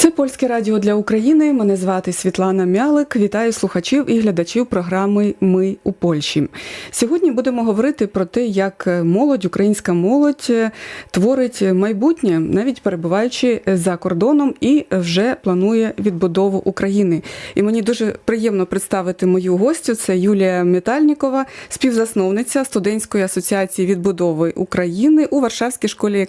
Це польське радіо для України. Мене звати Світлана Мялик. Вітаю слухачів і глядачів програми Ми у Польщі. Сьогодні будемо говорити про те, як молодь, українська молодь е, творить майбутнє, навіть перебуваючи за кордоном, і вже планує відбудову України. І мені дуже приємно представити мою гостю. Це Юлія Метальнікова, співзасновниця студентської асоціації відбудови України у Варшавській школі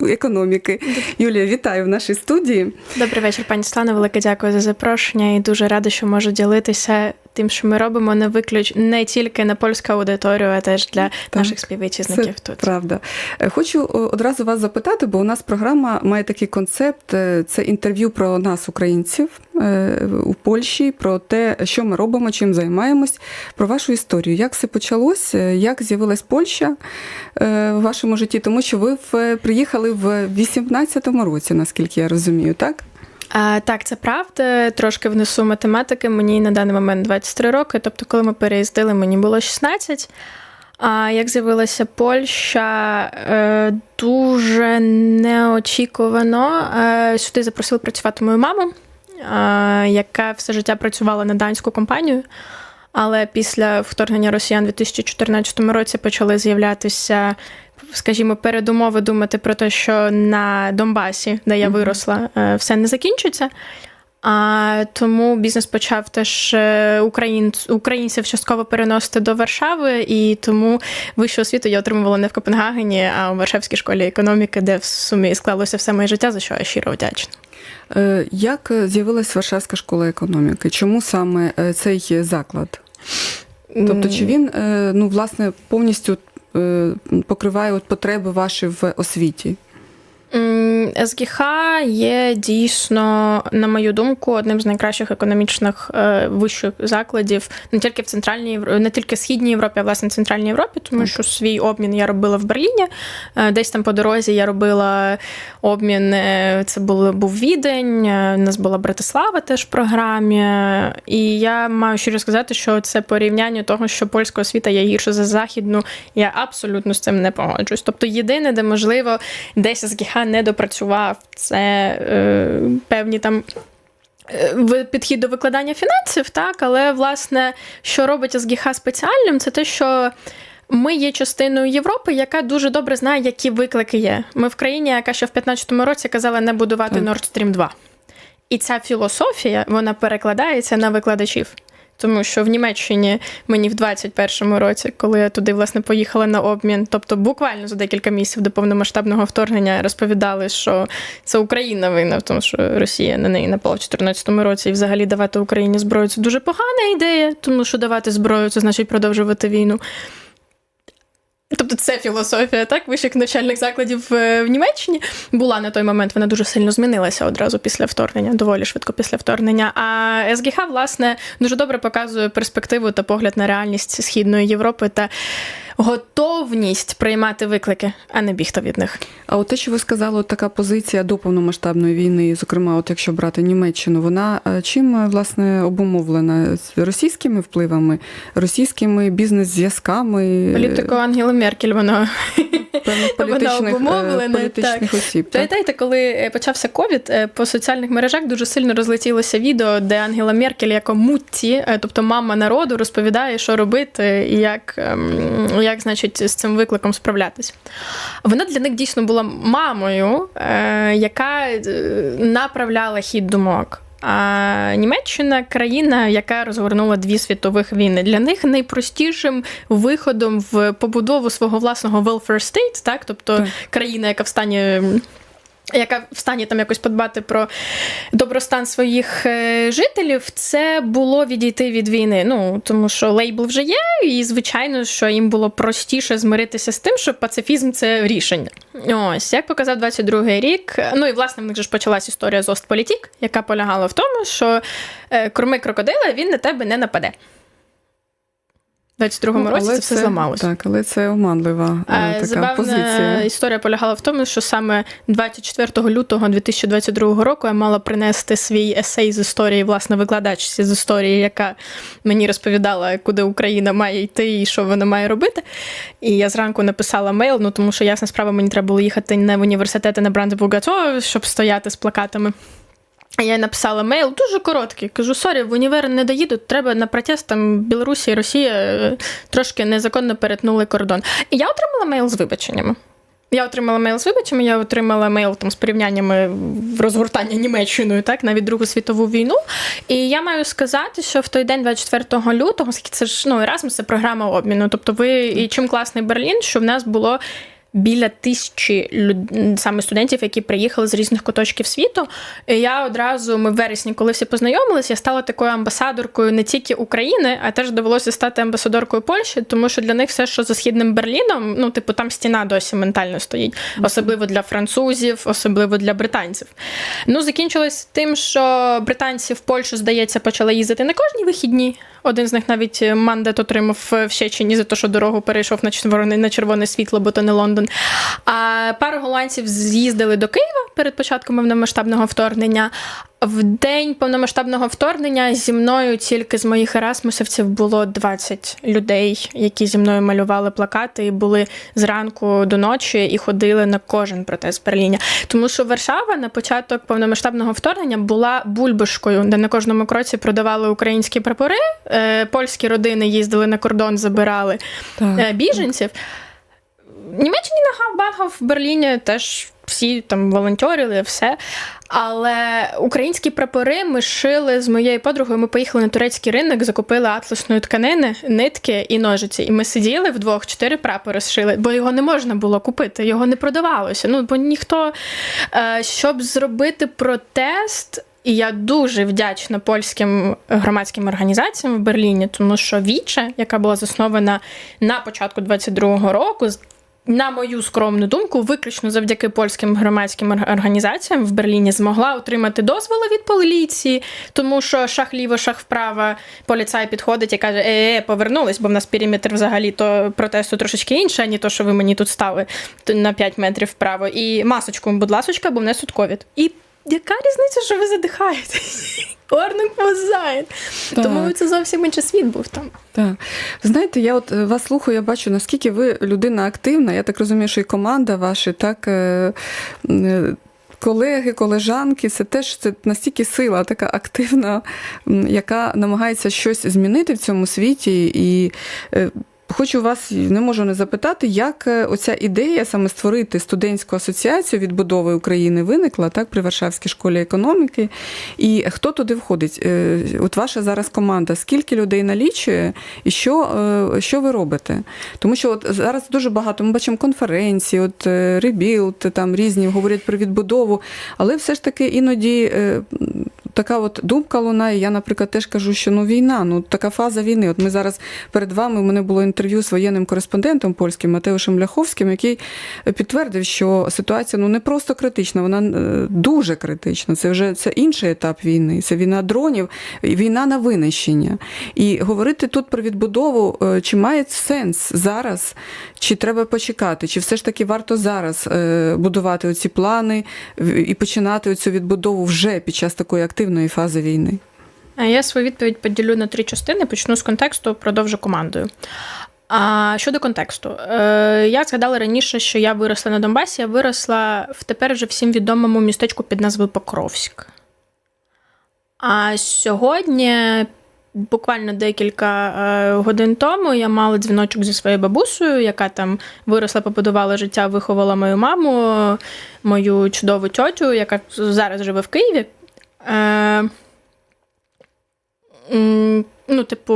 економіки. Юлія, вітаю в нашій студії. Добрий вечір, пані Слана. Велике дякую за запрошення і дуже рада, що можу ділитися тим, що ми робимо не виключ не тільки на польську аудиторію, а теж для Так, наших співвітчизників Це тут. Правда. Е, Хочу одразу вас запитати, бо у нас програма має такий концепт: е, це інтерв'ю про нас, українців е, у Польщі, про те, що ми робимо, чим займаємось, про вашу історію. Як все почалось, як з'явилась Польща в вашому житті? Тому що ви приїхали в 18-му році, наскільки я розумію, так? А, так, це правда. Трошки внесу математики. Мені на даний момент 23 роки. Тобто, коли ми переїздили, мені було 16. А як з'явилася Польща, е, дуже неочікувано. Е, сюди запросили працювати мою маму, е, яка все життя працювала на данську компанію. Але після вторгнення росіян у 2014 році почали з'являтися, скажімо, передумови думати про те, що на Донбасі, де я виросла, е, все не закінчиться. А тому бізнес почав теж е, українців частково переносити до Варшави, і тому вищу освіту я отримувала не в Копенгагені, а у Варшавській школі економіки, де в сумі склалося все моє життя, за що я щиро вдячна. Е, Як з'явилась Варшавська школа економіки? Чому саме цей заклад? Тобто, чи він ну, власне повністю покриває от потреби ваші в освіті? СГХ є дійсно, на мою думку, одним з найкращих економічних е, вищих закладів не тільки в центральній не тільки в східній Європі, а власне в центральній Європі, тому що свій обмін я робила в Берліні. Е, Десь там по дорозі я робила обмін. е, Це був, був відень. У нас була Братислава теж в програмі. І я маю щиро сказати, що це порівняння того, що польська освіта є гірше за західну. Я абсолютно з цим не погоджуюсь. Тобто, єдине, де можливо десь СГХ не допрацював, це е, певні там. е, Підхід до викладання фінансів, так, але власне, що робить СГХ спеціальним, це те, що ми є частиною Європи, яка дуже добре знає, які виклики є. Ми в країні, яка ще в 15-му році казала не будувати. Nord Stream 2. І ця філософія вона перекладається на викладачів. Тому що в Німеччині мені в 21-му році, коли я туди власне поїхала на обмін, тобто буквально за декілька місяців до повномасштабного вторгнення розповідали, що це Україна винна в тому, що Росія на неї напала в 2014 році, і взагалі давати Україні зброю це дуже погана ідея, тому що давати зброю це значить продовжувати війну. Тобто це філософія так вищих навчальних закладів е, в Німеччині була на той момент. Вона дуже сильно змінилася одразу після вторгнення, доволі швидко після вторгнення. А СГХ, власне, дуже добре показує перспективу та погляд на реальність східної Європи та готовність приймати виклики, а не бігти від них. А от те, що ви сказали, от така позиція до повномасштабної війни, зокрема, от якщо брати Німеччину, вона е, чим е, власне обумовлена з російськими впливами, російськими бізнес-зв'язками Політико Ангели Меркель, певних вона політичних, е, обумовлена, політичних осіб. Пам'ятаєте, коли почався ковід, по соціальних мережах дуже сильно розлетілося відео, де Ангела Меркель як мутті, тобто мама народу, розповідає, що робити і як, як значить, з цим викликом справлятись. Вона для них дійсно була мамою, е, яка е, направляла хід думок. А Німеччина країна, яка розгорнула дві світових війни. Для них найпростішим виходом в побудову свого власного welfare state, так, тобто Так. країна, яка в стані. Яка в стані там якось подбати про добростан своїх е, жителів, це було відійти від війни. Ну тому що лейбл вже є, і звичайно, що їм було простіше змиритися з тим, що пацифізм це рішення. Ось як показав 22-й рік. Ну і власне в них же ж почалась історія з Остполітік, яка полягала в тому, що е, корми крокодила він на тебе не нападе. У 22-му Ну, році але це все зламалося. Так, але це оманлива е, Е, така Забавна позиція. історія полягала в тому, що саме 24 лютого 2022 року я мала принести свій есей з історії, власне, викладачці з історії, яка мені розповідала, куди Україна має йти і що вона має робити. І я зранку написала мейл, ну тому що ясна справа, мені треба було їхати не в університет, на Бранденбург-Гато, щоб стояти з плакатами. Я написала мейл дуже короткий. Кажу, сорі, в універ не доїду, треба на протест там Білорусі і Росія е, трошки незаконно перетнули кордон. І я отримала мейл з вибаченнями. Я отримала мейл з вибаченнями, я отримала мейл там з порівняннями розгортання Німеччиною, так, навіть Другу світову війну. І я маю сказати, що в той день, 24 лютого, це ж ну, Erasmus – це програма обміну. Тобто, ви і чим класний Берлін, що в нас було. Біля тисячі люд... саме студентів, які приїхали з різних куточків світу. І я одразу, ми в вересні, коли всі познайомилися, я стала такою амбасадоркою не тільки України, а теж довелося стати амбасадоркою Польщі, тому що для них все, що за східним Берліном, ну, типу, там стіна досі ментально стоїть, особливо для французів, особливо для британців. Ну, закінчилось тим, що британці в Польщу, здається, почали їздити на кожні вихідні. Один з них навіть мандат отримав в Щечині за те, що дорогу перейшов на червоне, на червоне світло, бо то не Лондон. А пару голландців з'їздили до Києва перед початком повномасштабного вторгнення. В день повномасштабного вторгнення зі мною тільки з моїх ерасмусівців було 20 людей, які зі мною малювали плакати і були зранку до ночі і ходили на кожен протест в Берліні. Тому що Варшава на початок повномасштабного вторгнення була бульбашкою, де на кожному кроці продавали українські прапори. Е, Польські родини їздили на кордон, забирали Так. е, біженців. Німеччині на Гавбангах в Берліні теж всі там волонтерили, все. Але українські прапори ми шили з моєю подругою. Ми поїхали на турецький ринок, закупили атласної тканини, нитки і ножиці. І ми сиділи вдвох, чотири прапори зшили, бо його не можна було купити, його не продавалося. Ну, бо ніхто, е, щоб зробити протест. І я дуже вдячна польським громадським організаціям в Берліні, тому що Віче, яка була заснована на початку 22-го року, на мою скромну думку, виключно завдяки польським громадським організаціям в Берліні змогла отримати дозволи від поліції, тому що шах ліво, шах вправо, поліцай підходить і каже: е, е повернулись, бо в нас периметр взагалі то протесту трошечки інше, ані то, що ви мені тут стали на 5 метрів вправо. І масочку, будь ласочка, бо в нас тут ковід. І яка різниця, що ви задихаєтесь? Орник позає. Тому це зовсім інший світ був там. Так. Знаєте, я от е, вас слухаю, я бачу, наскільки ви людина активна. Я так розумію, що і команда ваша, так. е, е, Колеги, колежанки, це теж це настільки сила, така активна, яка намагається щось змінити в цьому світі. І хочу вас не можу не запитати, як е, оця ідея саме створити студентську асоціацію відбудови України виникла так при Варшавській школі економіки. І хто туди входить? Е, От ваша зараз команда, скільки людей налічує, і що, е, що ви робите? Тому що от зараз дуже багато ми бачимо конференції, от ребілд, там різні говорять про відбудову, але все ж таки іноді. Е, Така от думка лунає. Я, наприклад, теж кажу, що ну війна, ну така фаза війни. От ми зараз перед вами у мене було інтерв'ю з воєнним кореспондентом польським Матеушем Ляховським, який підтвердив, що ситуація ну не просто критична, вона е, дуже критична. Це вже це інший етап війни. Це війна дронів, війна на винищення. І говорити тут про відбудову, е, чи має сенс зараз, чи треба почекати, чи все ж таки варто зараз е, будувати оці плани і починати оцю відбудову вже під час такої активної фази війни? Я свою відповідь поділю на три частини. Почну з контексту, продовжу командою. А щодо контексту, е, я згадала раніше, що я виросла на Донбасі, я виросла в тепер вже всім відомому містечку під назвою Покровськ. А сьогодні, буквально декілька е, годин тому, я мала дзвіночок зі своєю бабусею, яка там виросла, побудувала життя, виховала мою маму, мою чудову тьотю, яка зараз живе в Києві. Е, ну, типу,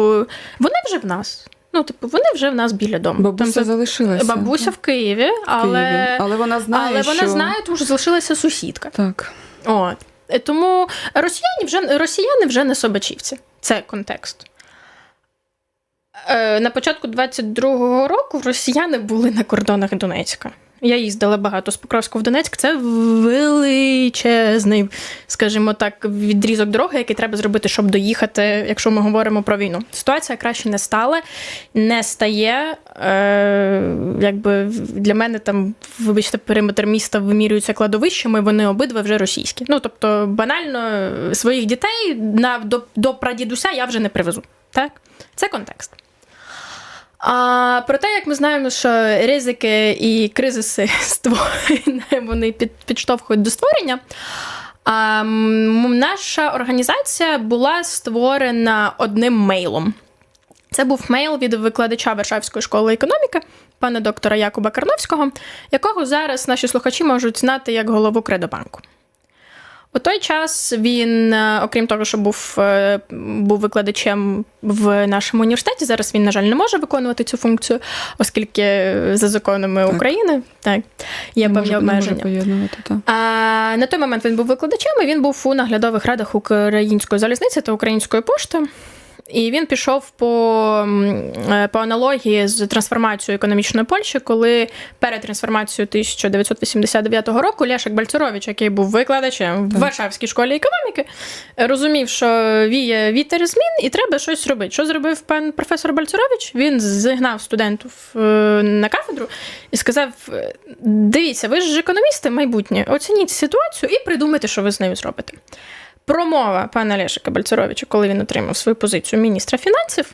вони вже в нас. Ну, типу, вони вже в нас біля дому. Бабуся Там, залишилася. бабуся в Києві, в але, Києві. але вона знає, але вона що... знає, тому що залишилася сусідка. Так. От. Е, Тому росіяни вже, росіяни вже не собачівці. Це контекст. Е, на початку 22-го року росіяни були на кордонах Донецька. Я їздила багато з Покровська в Донецьк. Це величезний, скажімо так, відрізок дороги, який треба зробити, щоб доїхати, якщо ми говоримо про війну. Ситуація краще не стала, не стає. Е, якби для мене там, вибачте, периметр міста вимірюється кладовищами, вони обидва вже російські. Ну тобто, банально своїх дітей на до, до прадідуся я вже не привезу. Так, це контекст. А про те, як ми знаємо, що ризики і кризиси вони під, підштовхують до створення. А, наша організація була створена одним мейлом. Це був мейл від викладача Варшавської школи економіки, пана доктора Якуба Карновського, якого зараз наші слухачі можуть знати як голову Кредобанку. У той час він, е, окрім того, що був, е, був викладачем в нашому університеті, зараз він, на жаль, не може виконувати цю функцію, оскільки за законами Так. України так, є Не певні може- не може обмеження. так. А, на той момент він був викладачем, і він був у наглядових радах української залізниці та української пошти. І він пішов по, е, по аналогії з трансформацією економічної Польщі, коли перед трансформацією 1989 року Лешек Бальцурович, який був викладачем в Варшавській школі економіки, розумів, що віє вітер змін і треба щось робити. Що зробив пан професор Бальцурович? Він зігнав студентів е, на кафедру і сказав: е, дивіться, ви ж економісти майбутнє, оцініть ситуацію і придумайте, що ви з нею зробите. Промова пана Лешика Бальцеровича, коли він отримав свою позицію міністра фінансів,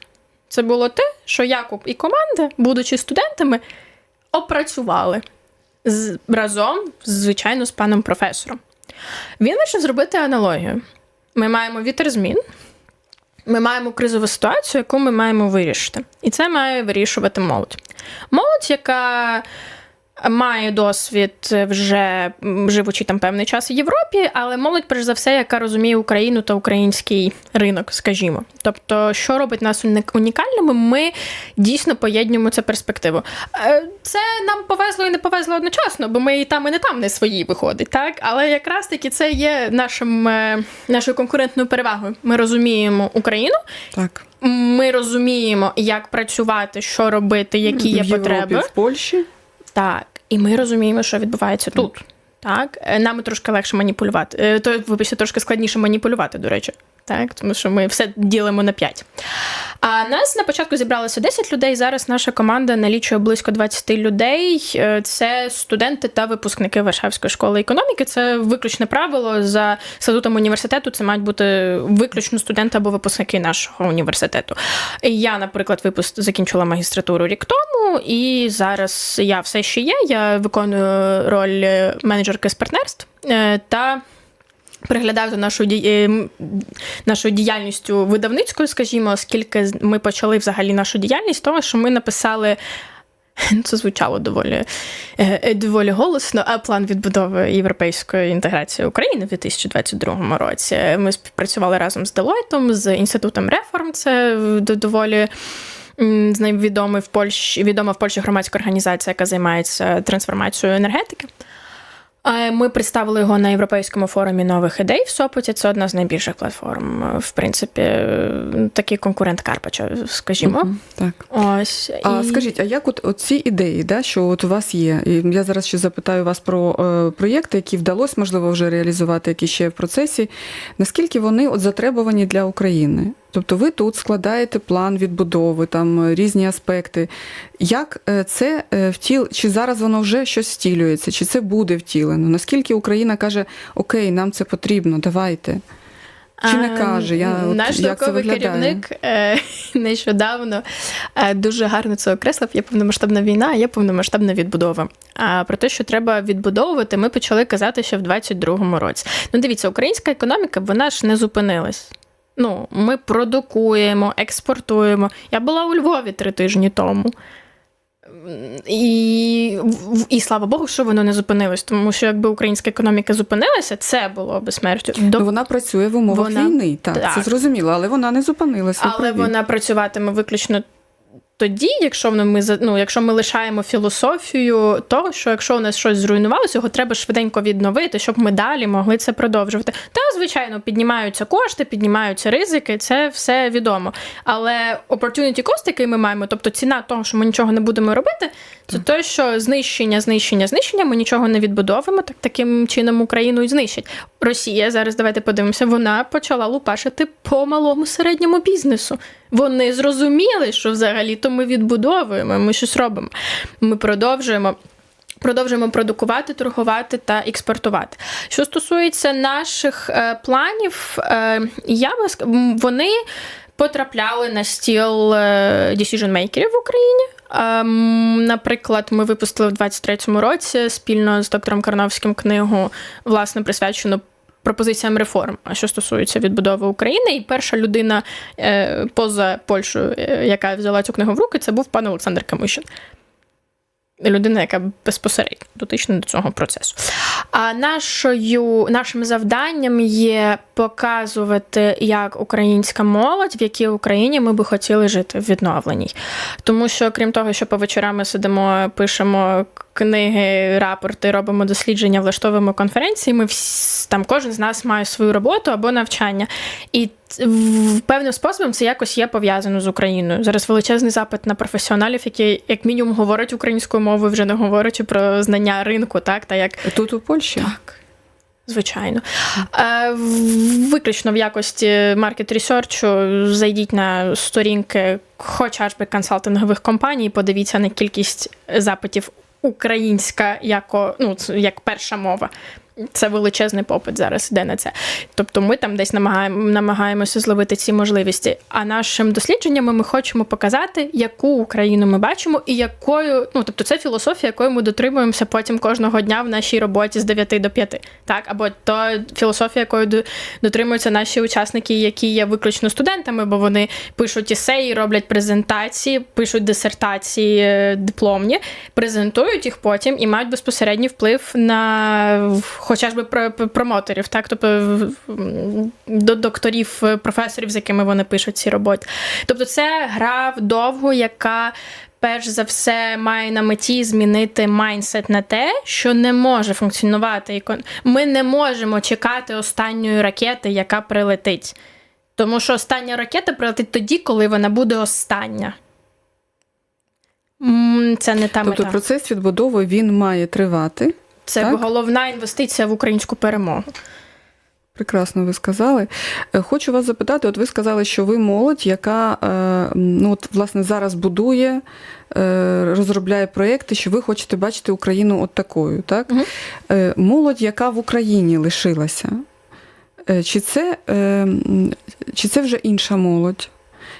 це було те, що Якуб і команда, будучи студентами, опрацювали з, разом, звичайно, з паном професором. Він вирішив зробити аналогію. Ми маємо вітер змін, ми маємо кризову ситуацію, яку ми маємо вирішити. І це має вирішувати молодь. Молодь, яка має досвід вже живучи там певний час в Європі, але молодь, перш за все, яка розуміє Україну та український ринок, скажімо. Тобто, що робить нас унікальними, ми дійсно поєднуємо цю перспективу. Е, Це нам повезло і не повезло одночасно, бо ми і там, і не там не свої виходить, так? Але якраз таки це є нашим, е, нашою конкурентною перевагою. Ми розуміємо Україну, Так. ми розуміємо, як працювати, що робити, які є в Європі, потреби. в Польщі. Так, і ми розуміємо, що відбувається тут. Так, нами нам трошки легше маніпулювати. Е, То, вибачте, трошки складніше маніпулювати, до речі. Так, тому що ми все ділимо на 5. А нас на початку зібралося 10 людей. Зараз наша команда налічує близько 20 людей. Е, Це студенти та випускники Варшавської школи економіки. Це виключне правило за статутом університету. Це мають бути виключно студенти або випускники нашого університету. Я, наприклад, випуск закінчила магістратуру рік тому, і зараз я все ще є. Я виконую роль е, менеджерки з партнерств е, та. Приглядаю за нашою, ді- е, нашою діяльністю видавницькою, скажімо, оскільки ми почали взагалі нашу діяльність, того, що ми написали. ну, Це звучало доволі, е, е, доволі голосно, а план відбудови європейської інтеграції України в 2022 році. Ми співпрацювали разом з Делойтом, з інститутом реформ. Це доволі з ним відомий в Польщі, відома в Польщі громадська організація, яка займається трансформацією енергетики. Ми представили його на європейському форумі нових ідей в Сопоті. Це одна з найбільших платформ. е, В принципі, е, такий конкурент Карпача, скажімо. Мгм, Так. Ось А і- скажіть, а як от, от ці ідеї, да, що от у вас є? І я зараз ще запитаю вас про е, проєкти, які вдалося, можливо, вже реалізувати, які ще в процесі. Наскільки вони от затребувані для України? Тобто ви тут складаєте план відбудови, там е, різні аспекти. Як е, це е, втіл, чи зараз воно вже щось втілюється, чи це буде втілено? Наскільки Україна каже, окей, нам це потрібно, давайте? Чи не каже? Я, от, Наш як науковий виглядає? керівник е, нещодавно е, дуже гарно це окреслив. Є повномасштабна війна, є повномасштабна відбудова. А про те, що треба відбудовувати, ми почали казати ще в 22-му році. Ну, дивіться, українська економіка, вона ж не зупинилась. Ну, ми продукуємо, експортуємо. Я була у Львові три тижні тому. І, і слава Богу, що воно не зупинилось, тому що якби українська економіка зупинилася, це було би смертю. До Ну, вона працює в умовах Вона- війни, так, так. це зрозуміло, але вона не зупинилася. Але вона працюватиме виключно тоді, якщо ми ну, якщо ми лишаємо філософію того, що якщо у нас щось зруйнувалося, його треба швиденько відновити, щоб ми далі могли це продовжувати. Та, звичайно, піднімаються кошти, піднімаються ризики, це все відомо. Але opportunity cost, який ми маємо, тобто ціна того, що ми нічого не будемо робити, це те, що знищення, знищення, знищення, ми нічого не відбудовуємо, так таким чином Україну і знищать. Росія зараз давайте подивимося, вона почала лупашити по малому середньому бізнесу. Вони зрозуміли, що взагалі то ми відбудовуємо, ми щось робимо. Ми продовжуємо. Продовжуємо продукувати, торгувати та експортувати. Що стосується наших е, планів, е, я би вони потрапляли на стіл е, decision-мейкерів в Україні. Ем, Наприклад, ми випустили в 23-му році спільно з доктором Карновським книгу, власне, присвячену пропозиціям реформ, що стосується відбудови України. І перша людина е, поза Польщею, е, яка взяла цю книгу в руки, це був пан Олександр Камишин. Людина, яка безпосередньо дотична до цього процесу. А нашою, нашим завданням є показувати, як українська молодь, в якій Україні ми би хотіли жити в відновленій. Тому що, крім того, що по вечорам ми сидимо, пишемо книги, рапорти, робимо дослідження, влаштовуємо конференції, ми всі, там кожен з нас має свою роботу або навчання. І в певним способом це якось є пов'язано з Україною. Зараз величезний запит на професіоналів, які як мінімум говорять українською мовою, вже не говорячи про знання ринку, так та як Тут у Польщі? так. Звичайно. Е, Виключно в якості маркет ресерчу зайдіть на сторінки хоча б консалтингових компаній, подивіться на кількість запитів українська як, ну, як перша мова. Це величезний попит зараз іде на це. Тобто ми там десь намагаємо, намагаємося зловити ці можливості. А нашим дослідженнями ми хочемо показати, яку Україну ми бачимо, і якою, ну тобто, це філософія, якою ми дотримуємося потім кожного дня в нашій роботі з 9 до 5. Так, або то філософія, якою дотримуються наші учасники, які є виключно студентами, бо вони пишуть ісеї, роблять презентації, пишуть дисертації е, дипломні, презентують їх потім і мають безпосередній вплив на хоча б про- про- промоторів, так, тобто до докторів, е, професорів, з якими вони пишуть ці роботи. Тобто, це гра вдовго, яка. Перш за все має на меті змінити майндсет на те, що не може функціонувати. Ми не можемо чекати останньої ракети, яка прилетить. Тому що остання ракета прилетить тоді, коли вона буде остання. Це не та Тобто мета. процес відбудови він має тривати. Це так? головна інвестиція в українську перемогу. Прекрасно ви сказали. Е, Хочу вас запитати: от ви сказали, що ви молодь, яка е, ну, от, власне зараз будує, е, розробляє проєкти, що ви хочете бачити Україну от такою. Так? Е, Молодь, яка в Україні лишилася, чи це, чи це вже інша молодь?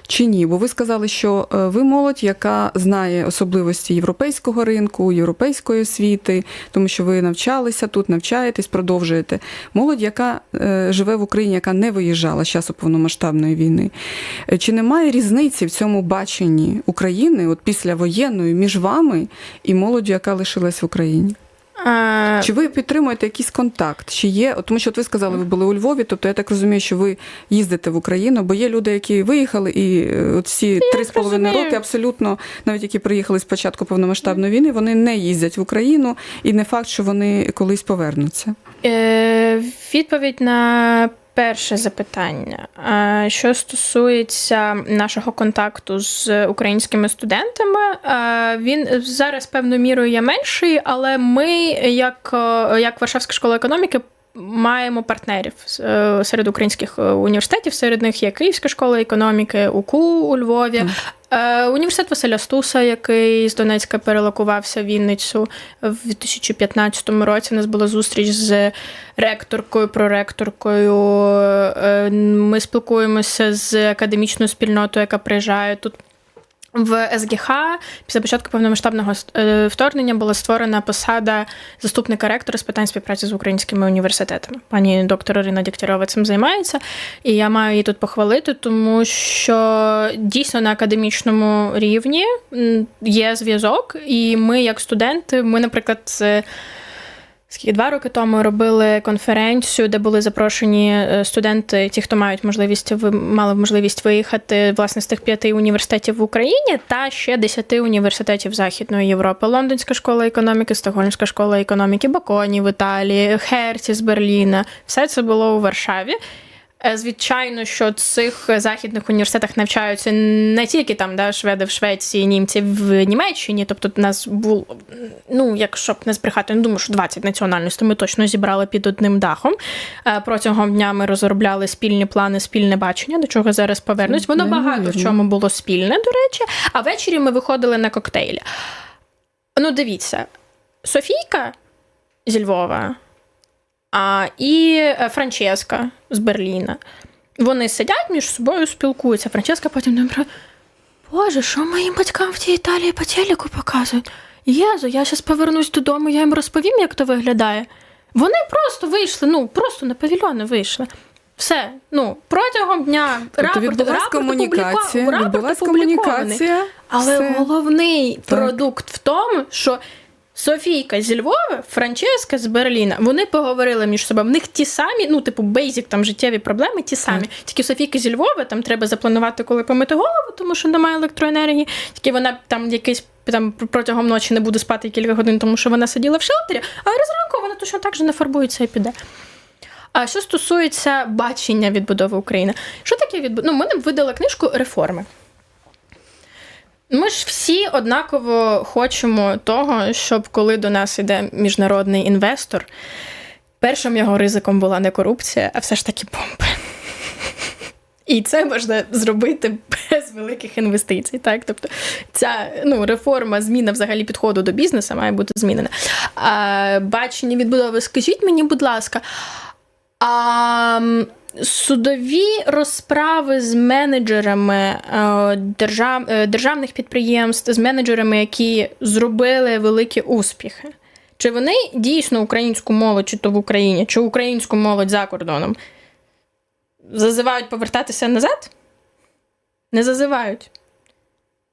Чи ні? Бо ви сказали, що е, ви молодь, яка знає особливості європейського ринку, європейської освіти, тому що ви навчалися тут, навчаєтесь, продовжуєте. Молодь, яка е, живе в Україні, яка не виїжджала з часу повномасштабної війни. Е, Чи немає різниці в цьому баченні України, от після воєнної, між вами і молоддю, яка лишилась в Україні? А, Чи ви підтримуєте якийсь контакт? Чи є, тому що от ви сказали, ви були у Львові, тобто я так розумію, що ви їздите в Україну, бо є люди, які виїхали, і е, от всі три з половиною роки абсолютно, навіть які приїхали з початку повномасштабної війни, вони не їздять в Україну, і не факт, що вони колись повернуться. Е, відповідь на перше запитання. Що стосується нашого контакту з українськими студентами, він зараз певною мірою є менший, але ми, як, е, як Варшавська школа економіки, маємо партнерів е, серед українських е, університетів. Серед них є Київська школа економіки, УКУ у Львові. Е, Університет Василя Стуса, який з Донецька перелокувався в Вінницю в 2015 році. У нас була зустріч з ректоркою, проректоркою. Ми спілкуємося з академічною спільнотою, яка приїжджає тут. В СГХ після початку повномасштабного е, вторгнення була створена посада заступника ректора з питань співпраці з українськими університетами. Пані доктор Ірина Дігтярова цим займається, і я маю її тут похвалити, тому що дійсно на академічному рівні є зв'язок, і ми, як студенти, ми, наприклад, Скільки два роки тому робили конференцію, де були запрошені е, студенти, ті, хто мають можливість мали можливість виїхати власне з тих п'яти університетів в Україні, та ще десяти університетів Західної Європи: Лондонська школа економіки, Стокгольмська школа економіки, Баконі в Італії, Херці з Берліна. Все це було у Варшаві. Е, Звичайно, що в цих західних університетах навчаються не тільки там да, шведи в Швеції, німці в Німеччині. Тобто, у нас було, ну, якщо б не збрехати, не думаю, що 20 національностей ми точно зібрали під одним дахом. Е, Протягом дня ми розробляли спільні плани, спільне бачення, до чого зараз повернусь. Воно багато в чому було спільне, до речі. А ввечері ми виходили на коктейлі. Ну, дивіться, Софійка зі Львова а, і е, Франческа з Берліна. Вони сидять між собою, спілкуються. Франческа потім думає, Боже, що моїм батькам в тій Італії по телеку показують? Єзу, я зараз повернусь додому, я їм розповім, як то виглядає. Вони просто вийшли, ну просто на павільйони вийшли. Все, ну протягом дня Тобто рапорт, відбулась рапорт комунікація, рапорт відбулась комунікація. Але все. головний Так. продукт в тому, що Софійка зі Львова, Франческа з Берліна, вони поговорили між собою. В них ті самі, ну, типу, бейзік, там життєві проблеми, ті самі. Тільки Софійка зі Львова, там треба запланувати, коли помити голову, тому що немає електроенергії. Тільки вона там якийсь. Там протягом ночі не буде спати кілька годин, тому що вона сиділа в шелтері, а зранку вона точно так же нафарбується і піде. А що стосується бачення відбудови України, що таке відбудова? Ну, ми нам видали книжку реформи. Ми ж всі однаково хочемо того, щоб коли до нас іде міжнародний інвестор, першим його ризиком була не корупція, а все ж таки бомби. І це можна зробити без великих інвестицій. Так? Тобто ця ну, реформа, зміна взагалі підходу до бізнесу має бути змінена. А, бачення відбудови, скажіть мені, будь ласка, а судові розправи з менеджерами е, держав, е, державних підприємств, з менеджерами, які зробили великі успіхи. Чи вони дійсно українську молодь, чи то в Україні, чи українську молодь за кордоном зазивають повертатися назад? Не зазивають.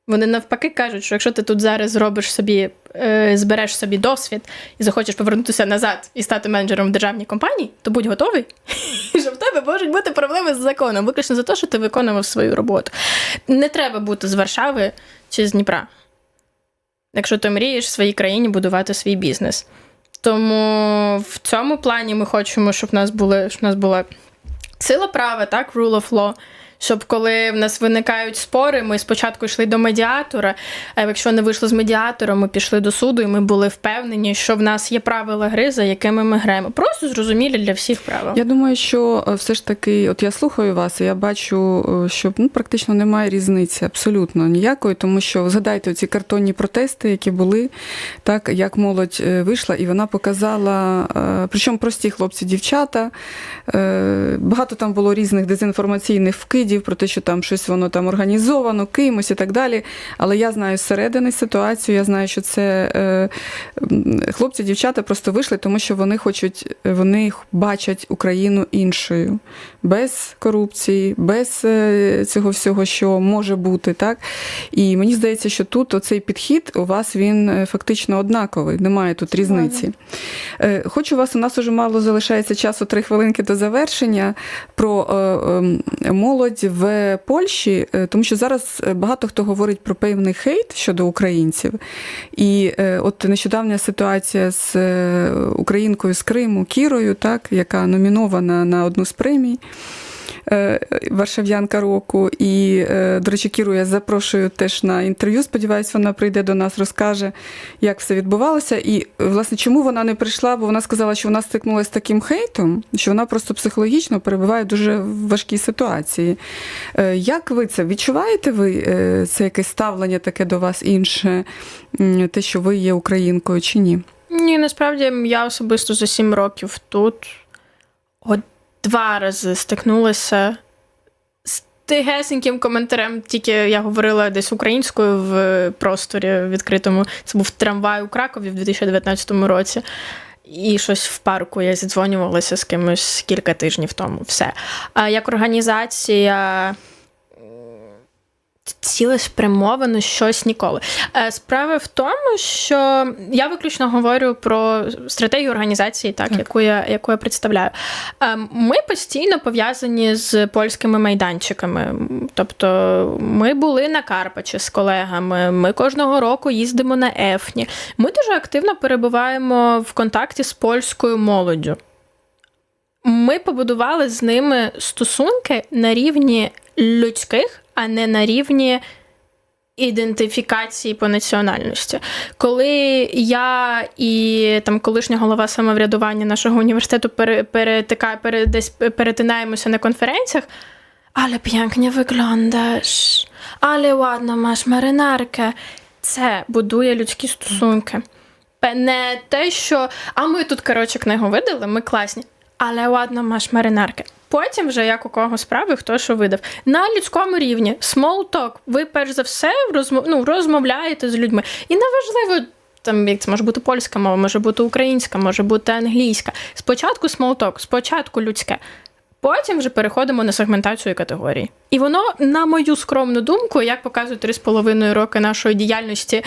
Вони навпаки кажуть, що якщо ти тут зараз зробиш собі, е, збереш собі досвід і захочеш повернутися назад і стати менеджером в державній компанії, то будь готовий, що в тебе можуть бути проблеми з законом, виключно за те, що ти виконував свою роботу. Не треба бути з Варшави чи з Дніпра, якщо ти мрієш в своїй країні будувати свій бізнес. Тому в цьому плані ми хочемо, щоб в нас були, щоб в нас була сила права, так, rule of law, щоб коли в нас виникають спори, ми спочатку йшли до медіатора, а якщо не вийшло з медіатора, ми пішли до суду, і ми були впевнені, що в нас є правила гри, за якими ми граємо. Просто зрозумілі для всіх правил. Я думаю, що е, все ж таки, от я слухаю вас, і я бачу, е, що ну, практично немає різниці абсолютно ніякої, тому що згадайте ці картонні протести, які були, так як молодь е, вийшла, і вона показала, причому прості хлопці, дівчата. Багато там було різних дезінформаційних вкидів про те, що там щось воно там організовано, кимось і так далі. Але я знаю зсередини ситуацію, я знаю, що це е, хлопці, дівчата просто вийшли, тому що вони хочуть, вони бачать Україну іншою, без корупції, без е, цього всього, що може бути, так. І мені здається, що тут оцей підхід у вас він е, фактично однаковий, немає тут різниці. Е, Хочу вас, у нас уже мало залишається часу, три хвилинки до завершення про е, е, молодь в Польщі, е, тому що зараз е, багато хто говорить про певний хейт щодо українців. І е, от нещодавня ситуація з українкою з Криму Кірою, так, яка номінована на одну з премій. Е, Варшав'янка року. І, е, до речі, Кіру я запрошую теж на інтерв'ю. Сподіваюсь, вона прийде до нас, розкаже, як все відбувалося. І, власне, чому вона не прийшла? Бо вона сказала, що вона стикнулася з таким хейтом, що вона просто психологічно перебуває в дуже важкій ситуації. Е, Як ви це відчуваєте? Ви це якесь ставлення таке до вас інше, те, що ви є українкою чи ні? Ні, насправді я особисто за сім років тут от два рази стикнулася з тигесеньким коментарем. Тільки я говорила десь українською в просторі відкритому. Це був трамвай у Кракові в 2019 році. І щось в парку я зідзвонювалася з кимось кілька тижнів тому. Все. А як організація цілеспрямовано щось ніколи. Е, Справа в тому, що я виключно говорю про стратегію організації, так, Так. Яку, я, яку я представляю. Е, Ми постійно пов'язані з польськими майданчиками. Тобто ми були на Карпачі з колегами, ми кожного року їздимо на Ефні. Ми дуже активно перебуваємо в контакті з польською молоддю. Ми побудували з ними стосунки на рівні людських, а не на рівні ідентифікації по національності. Коли я і там колишня голова самоврядування нашого університету пере, перетика, пере, десь перетинаємося на конференціях. Але pięknie wyglądasz, але ładно маєш маринарки. Це будує людські стосунки. Не те, що а ми тут, коротше, книгу видали, ми класні. Але ладно, маєш маринарки. Потім вже як у кого справи, хто що видав. На людському рівні, small talk, ви перш за все розмов, ну, розмовляєте з людьми. І неважливо, Там як це може бути польська мова, може бути українська, може бути англійська. Спочатку смолток, спочатку людське. Потім вже переходимо на сегментацію категорій. І воно, на мою скромну думку, як показують три з половиною роки нашої діяльності.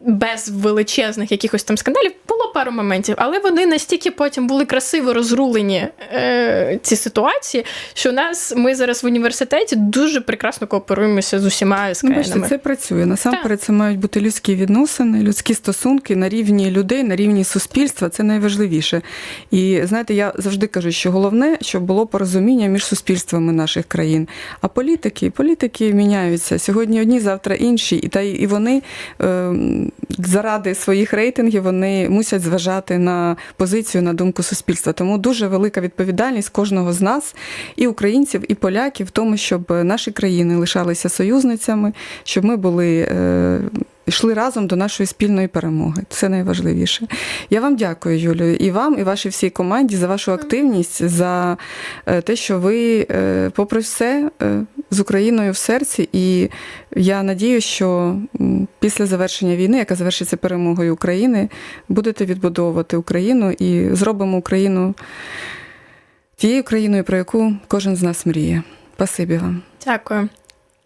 Без величезних якихось там скандалів було пару моментів, але вони настільки потім були красиво розрулені е, ці ситуації, що у нас ми зараз в університеті дуже прекрасно кооперуємося з усіма Ну, бачите, це працює. Насамперед, це мають бути людські відносини, людські стосунки на рівні людей, на рівні суспільства. Це найважливіше. І знаєте, я завжди кажу, що головне, щоб було порозуміння між суспільствами наших країн. А політики, політики міняються сьогодні одні, завтра інші, і та і вони е, заради своїх рейтингів вони мусять зважати на позицію, на думку суспільства. Тому дуже велика відповідальність кожного з нас, і українців, і поляків, в тому, щоб наші країни лишалися союзницями, щоб ми були. Йшли разом до нашої спільної перемоги. Це найважливіше. Я вам дякую, Юлію, і вам, і вашій всій команді за вашу активність, за е, те, що ви, е, попри все, е, з Україною в серці. І я надію, що після завершення війни, яка завершиться перемогою України, будете відбудовувати Україну і зробимо Україну тією країною, про яку кожен з нас мріє. Спасибі вам. Дякую.